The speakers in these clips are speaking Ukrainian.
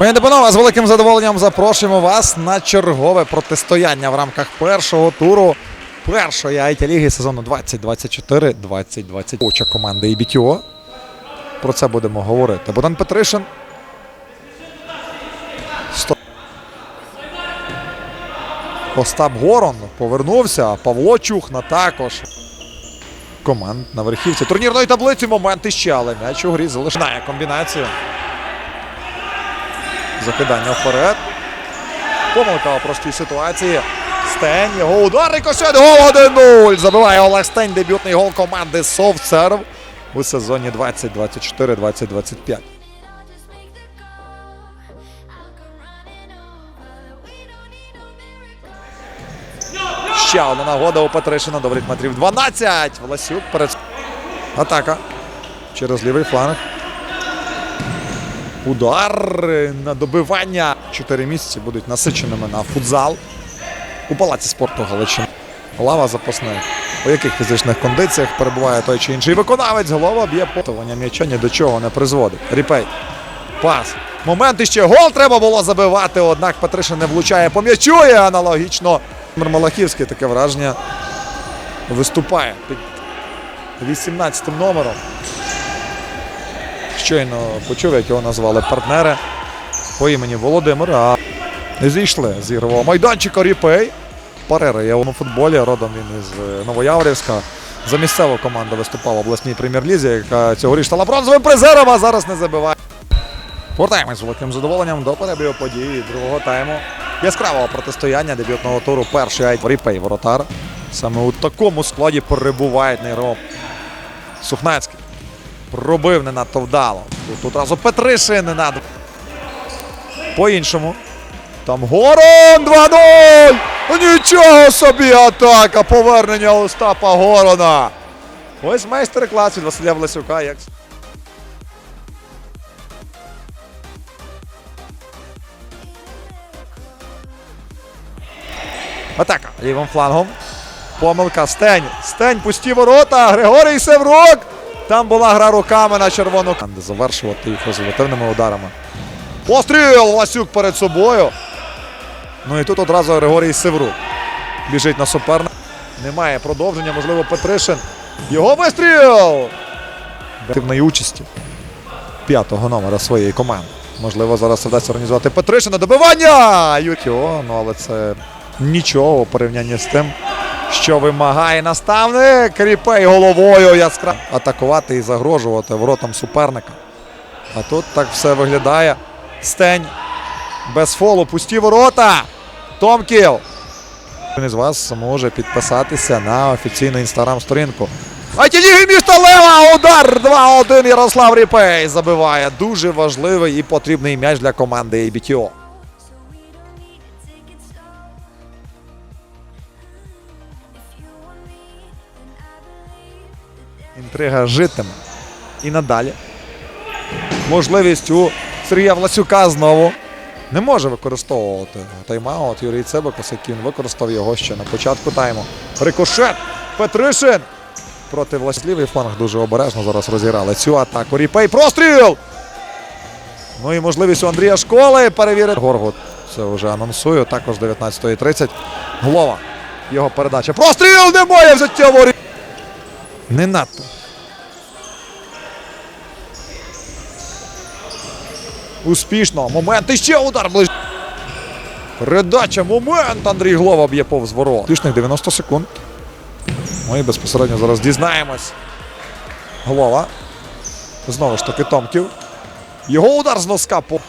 Пані панове, з великим задоволенням запрошуємо вас на чергове протистояння в рамках першого туру першої it ліги сезону 2024-2020. Оча команди ІБТО. Про це будемо говорити. Богдан Петришин. Остап Горон повернувся. Павло Чухна також. Команд на верхівці турнірної таблиці. Момент іще, але м'яч у грі залишає комбінацію. Закидання вперед. Помилка у простій ситуації. Стень, його удар, рикошет, гол 1-0. Забиває Олег Стень, дебютний гол команди Совцерв у сезоні 2024-2025. Ще одна нагода у Петришина. До метрів 12. Власюк перед. Атака. Через лівий фланг. Удар на добивання. Чотири місяці будуть насиченими на футзал у палаці спорту Галичини. Лава запасних. У яких фізичних кондиціях перебуває той чи інший виконавець. Голова б'є потовання м'яча ні до чого не призводить. Ріпей. Пас. Момент іще гол треба було забивати, однак Петришин не влучає по м'ячу і аналогічно. Малахівський таке враження виступає під 18 номером. Щойно почув, як його назвали партнери по імені Володимир. А зійшли з ігрового майданчика Ріпей. Парера є у футболі, родом він із е, Новояврівська. За місцеву команду виступав в обласній прем'єр-лізі, яка цьогоріч стала бронзовим призером, а зараз не забиває. Повертаємось з великим задоволенням до перебігу події другого тайму. Яскравого протистояння дебютного туру перший айт Ріпей Воротар. Саме у такому складі перебувають на Сухнацький. Пробив не надто вдало. Тут одразу Петришин не надо. По-іншому. Там Горон 2-0! Нічого собі атака! Повернення Остапа Горона. Ось майстер-клас від Василя Власюка. Як... Атака лівим флангом. Помилка Стень. Стень пусті ворота. Григорій Севрук. Там була гра руками на червону. Завершувати їх результативними ударами. Постріл! Васюк перед собою. Ну і тут одразу Григорій Севрук. Біжить на суперника. Немає продовження, можливо, Петришин. Його вистріл! Активної участі п'ятого номера своєї команди. Можливо, зараз вдасться організувати Петришина. Добивання! Ютьо, ну але це нічого у порівнянні з тим, що вимагає наставник. Ріпей головою яскраво атакувати і загрожувати воротам суперника. А тут так все виглядає. Стень без фолу, пусті ворота. Томків. Кожен із вас може підписатися на офіційну інстаграм-сторінку. Ліги міста Лева! Удар 2-1. Ярослав Ріпей забиває. Дуже важливий і потрібний м'яч для команди ABTO. Інтрига житиме. І надалі. Можливість у Сергія Власюка знову не може використовувати тайм-аут. Юрій Цебекос, який він використав його ще на початку тайму. Рикошет. Петришин. Проти Власлівий фланг дуже обережно зараз розіграли цю атаку. Ріпей. Простріл! Ну і можливість у Андрія Школи перевірити. Горгут це вже анонсую. Також 19.30. Голова. Його передача. Простріл! Немає взяття воріт! Не надто. Успішно. Момент. І ще удар ближче. Передача. Момент. Андрій Глова б'є повз ворот. Успішних 90 секунд. Ми безпосередньо зараз дізнаємось. Голова. Знову ж таки Томків. Його удар з носка. по-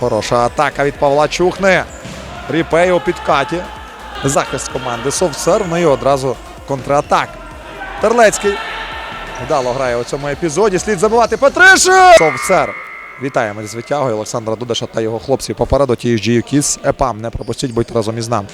Хороша атака від Павла Чухни. Ріпей у підкаті. Захист команди Совцер. Ну і одразу контратак. Терлецький. Вдало грає у цьому епізоді. Слід забивати Петришин! Совсер. Вітаємо з витягою Олександра Дудаша та його хлопців попереду. TSG Kiss. Епам не пропустіть, будьте разом із нами.